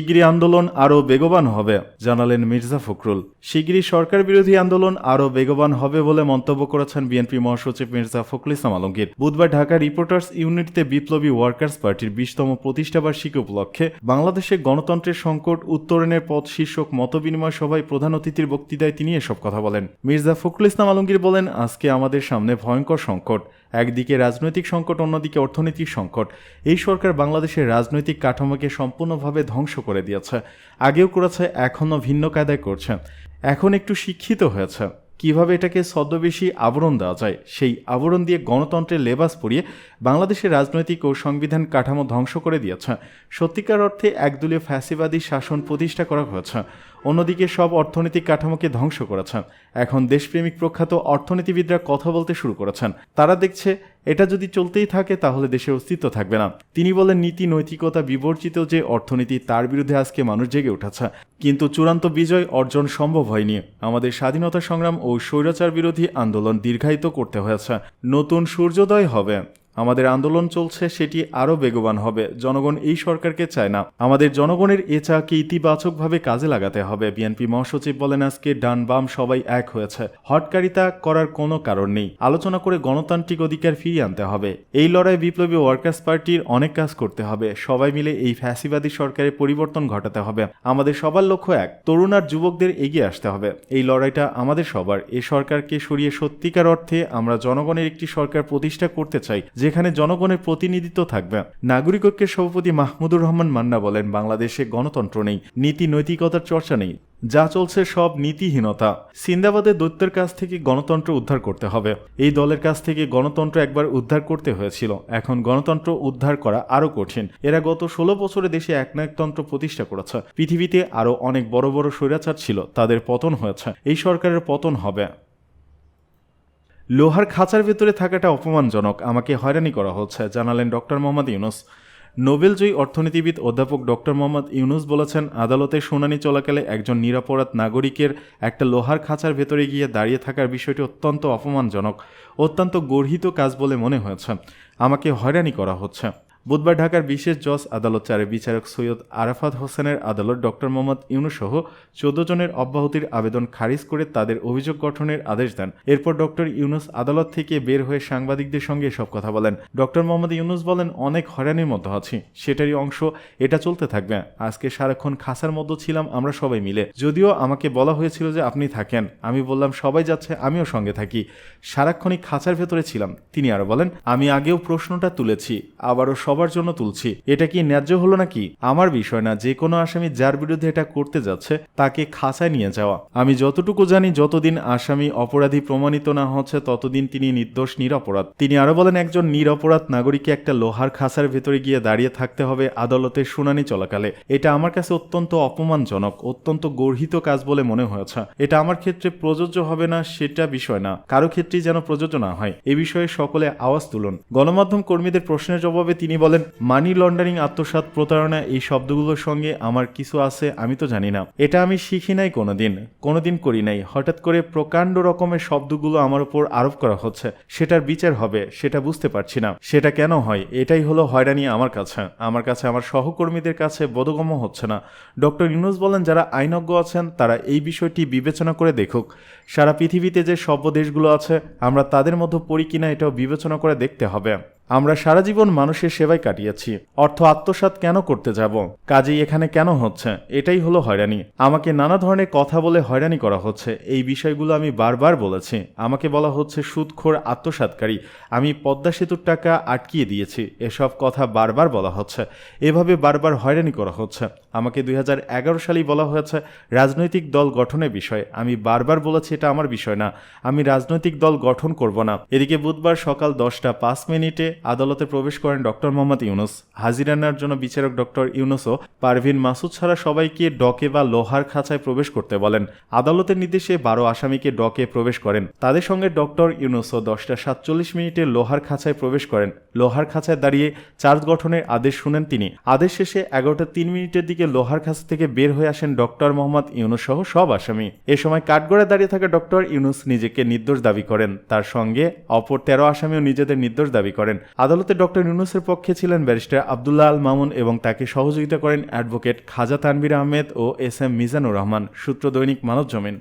শিগগিরই আন্দোলন আরও বেগবান হবে, জানালেন মির্জা ফখরুল। শিগগিরই সরকার বিরোধী আন্দোলন আরও বেগবান হবে বলে মন্তব্য করেছেন বিএনপি মহাসচিব মির্জা ফখরুল ইসলাম আলমগীর। বুধবার ঢাকা রিপোর্টার্স ইউনিটিতে বিপ্লবী ওয়ার্কার্স পার্টির বিশতম প্রতিষ্ঠাবার্ষিকী উপলক্ষে বাংলাদেশে গণতন্ত্রের সংকট উত্তরণের পথ শীর্ষক মতবিনিময় সভায় প্রধান অতিথির বক্তৃতায় তিনি এসব কথা বলেন। মির্জা ফখরুল ইসলাম আলমগীর বলেন, আজকে আমাদের সামনে ভয়ঙ্কর সংকট। একদিকে রাজনৈতিক সংকট, অন্যদিকে অর্থনৈতিক সংকট। এই সরকার বাংলাদেশের রাজনৈতিক কাঠামোকে সম্পূর্ণভাবে ধ্বংস করে দিয়েছে। আগেও করেছে, এখনও ভিন্ন কায়দায় করছে। এখন একটু শিক্ষিত হয়েছে। কীভাবে এটাকে ছদ্মবেশী আবরণ দেওয়া যায়, সেই আবরণ দিয়ে গণতন্ত্রের লেবাস পরিয়ে বাংলাদেশের রাজনৈতিক ও সংবিধান কাঠামো ধ্বংস করে দিয়েছে। সত্যিকার অর্থে একদলীয় ফ্যাসিবাদী শাসন প্রতিষ্ঠা করা হয়েছে। অন্যদিকে সব অর্থনৈতিক কাঠামোকে ধ্বংস করেছে। এখন দেশপ্রেমিক প্রখ্যাত অর্থনীতিবিদরা কথা বলতে শুরু করেছেন। তারা দেখছে, এটা যদি চলতেই থাকে, তাহলে দেশের অস্তিত্ব থাকবে না। তিনি বলেন, নীতি নৈতিকতা বিবর্জিত যে অর্থনীতি, তার বিরুদ্ধে আজকে মানুষ জেগে উঠেছে। কিন্তু চূড়ান্ত বিজয় অর্জন সম্ভব হয়নি। আমাদের স্বাধীনতা সংগ্রাম ও স্বৈরাচার বিরোধী আন্দোলন দীর্ঘায়িত করতে হয়েছে। নতুন সূর্যোদয় হবে। আমাদের আন্দোলন চলছে, সেটি আরও বেগবান হবে। জনগণ এই সরকারকে চায় না। আমাদের জনগণের এ চাকে ইতিবাচকভাবে কাজে লাগাতে হবে, বিএনপি মহাসচিব বলেন আজকে ডান বাম সবাই এক হয়েছে। হটকারিতা করার কোনো কারণ নেই। আলোচনা করে গণতান্ত্রিক অধিকার ফিরিয়ে আনতে হবে। এই লড়াই বিপ্লবী ওয়ার্কার্স পার্টির অনেক কাজ করতে হবে। সবাই মিলে এই ফ্যাসিবাদী সরকারের পরিবর্তন ঘটাতে হবে। আমাদের সবার লক্ষ্য এক, তরুণ আর যুবকদের এগিয়ে আসতে হবে। এই লড়াইটা আমাদের সবার। এই সরকারকে সরিয়ে সত্যিকার অর্থে আমরা জনগণের একটি সরকার প্রতিষ্ঠা করতে চাই যেখানে জনগণের প্রতিনিধিত্ব থাকবে। নাগরিক ঐক্যের সভাপতি মাহমুদুর রহমান মান্না বলেন, বাংলাদেশে গণতন্ত্র নেই, নীতি নৈতিকতার চর্চা নেই, যা চলছে সব নীতিহীনতা। সিন্দাবাদের দৈত্যের কাছ থেকে গণতন্ত্র উদ্ধার করতে হবে। এই দলের কাছ থেকে গণতন্ত্র একবার উদ্ধার করতে হয়েছিল। এখন গণতন্ত্র উদ্ধার করা আরও কঠিন। এরা গত ষোলো বছরে দেশে একনায়কতন্ত্র প্রতিষ্ঠা করেছে। পৃথিবীতে আরও অনেক বড় বড় স্বৈরাচার ছিল, তাদের পতন হয়েছে। এই সরকারের পতন হবে। লোহার খাঁচার ভেতরে থাকাটা অপমানজনক, আমাকে হয়রানি করা হচ্ছে, জানালেন ডক্টর মোহাম্মদ ইউনুস। নোবেলজয়ী অর্থনীতিবিদ অধ্যাপক ডক্টর মোহাম্মদ ইউনুস বলেছেন, আদালতে শুনানি চলাকালে একজন নিরাপরাধ নাগরিকের একটা লোহার খাঁচার ভেতরে গিয়ে দাঁড়িয়ে থাকার বিষয়টি অত্যন্ত অপমানজনক, অত্যন্ত গর্হিত কাজ বলে মনে হয়েছে। আমাকে হয়রানি করা হচ্ছে। বুধবার ঢাকার বিশেষ জজ আদালত চারে বিচারক সৈয়দ আরাফাত হোসেনের আদালত ডক্টর মোহাম্মদ ইউনুস সহ চোদ্দ জনের অব্যাহতির আবেদন খারিজ করে তাদের অভিযোগ গঠনের আদেশ দেন। এরপর ডক্টর ইউনুস আদালত থেকে বের হয়ে সাংবাদিকদের সঙ্গে সব কথা বলেন। ডক্টর মোহাম্মদ ইউনুস বলেন, অনেক হয়রানির মধ্যে আছি। সেটারই অংশ এটা চলতে থাকবে। আজকে সারাক্ষণ খাসার মধ্যে ছিলাম আমরা সবাই মিলে। যদিও আমাকে বলা হয়েছিল যে আপনি থাকেন। আমি বললাম, সবাই যাচ্ছে, আমিও সঙ্গে থাকি। সারাক্ষণই খাঁচার ভেতরে ছিলাম। তিনি আরও বলেন, আমি আগেও প্রশ্নটা তুলেছি, আবারও সবার জন্য তুলছি। এটা কি ন্যায্য হলো নাকি? আমার বিষয় না, যে কোনো আসামি যার বিরুদ্ধে এটা করতে যাচ্ছে, তাকে খাঁচায় নিয়ে যাওয়া। আমি যতটুকু জানি, যতদিন আসামি অপরাধী প্রমাণিত না হচ্ছে, ততদিন তিনি নির্দোষ, নিরপরাধ। তিনি আরও বলেন, একজন নিরপরাধ নাগরিককে একটা লোহার খাঁচার ভেতরে গিয়ে দাঁড়িয়ে থাকতে হবে আদালতের শুনানি চলাকালে। এটা আমার কাছে অত্যন্ত অপমানজনক, অত্যন্ত গর্হিত কাজ বলে মনে হয়েছে। এটা আমার ক্ষেত্রে প্রযোজ্য হবে না, সেটা বিষয় না। কারও ক্ষেত্রেই যেন প্রযোজ্য না হয়। এ বিষয়ে সকলে আওয়াজ তুলুন। গণমাধ্যম কর্মীদের প্রশ্নের জবাবে তিনি বলেন, মানি লন্ডারিং, আত্মসাৎ, প্রতারণা, এই শব্দগুলোর সঙ্গে আমার কিছু আছে, আমি তো জানি না। এটা আমি শিখি নাই কোনোদিন কোনোদিন করি নাই। হঠাৎ করে প্রকাণ্ড রকমের শব্দগুলো আমার উপর আরোপ করা হচ্ছে। সেটার বিচার হবে, সেটা বুঝতে পারছি না। সেটা কেন হয়? এটাই হলো হয়রানি আমার কাছে। আমার কাছে আমার সহকর্মীদের কাছে বোধগম্য হচ্ছে না। ডক্টর ইউনুস বলেন, যারা আইনজ্ঞ আছেন, তারা এই বিষয়টি বিবেচনা করে দেখুক। সারা পৃথিবীতে যে সভ্য দেশগুলো আছে, আমরা তাদের মধ্যে পড়ি কিনা, এটাও বিবেচনা করে দেখতে হবে। আমরা সারা জীবন মানুষের সেবায় কাটিয়েছি। অর্থ আত্মসাত কেন করতে যাব? কাজেই এখানে কেন হচ্ছে? এটাই হলো হয়রানি। আমাকে নানা ধরনের কথা বলে হয়রানি করা হচ্ছে। এই বিষয়গুলো আমি বারবার বলেছি। আমাকে বলা হচ্ছে, সুদখোর আত্মসাতকারী আমি পদ্মা সেতুর টাকা আটকিয়ে দিয়েছি। এসব কথা বারবার বলা হচ্ছে। এভাবে বারবার হয়রানি করা হচ্ছে। আমাকে দুই সালেই বলা হয়েছে, রাজনৈতিক দল গঠনের বিষয়। আমি বারবার বলেছি, এটা আমার বিষয় না। আমি রাজনৈতিক দল গঠন করব না। এদিকে বুধবার সকাল দশটা পাঁচ মিনিটে আদালতে প্রবেশ করেন ডক্টর মোহাম্মদ ইউনুস। হাজিরা নেওয়ার জন্য বিচারক ডক্টর ইউনুসও পারভিন মাসুদ ছাড়া সবাইকে ডকে বা লোহার খাঁচায় প্রবেশ করতে বলেন। আদালতের নির্দেশে বারো আসামিকে ডকে প্রবেশ করেন। তাদের সঙ্গে ডক্টর ইউনুসও দশটা সাতচল্লিশ মিনিটে লোহার খাঁচায় প্রবেশ করেন। লোহার খাঁচায় দাঁড়িয়ে চার্জ গঠনের আদেশ শুনেন তিনি। আদেশ শেষে এগারোটা তিন মিনিটের দিকে দিকে লোহার খাস থেকে বের হয়ে আসেন ডক্টর মোহাম্মদ ইউনুস সহ সব আসামি। এ সময় কাঠগড়ে দাঁড়িয়ে থাকা ডক্টর ইউনুস নিজেকে নির্দোষ দাবি করেন। তার সঙ্গে অপর তেরো আসামিও নিজেদের নির্দোষ দাবি করেন। আদালতে ডক্টর ইউনুসের পক্ষে ছিলেন ব্যারিস্টার আবদুল্লাহ আল মামুন এবং তাকে সহযোগিতা করেন অ্যাডভোকেট খাজা তানবির আহমেদ ও এস এম মিজানুর রহমান, সূত্র দৈনিক মানব জমিন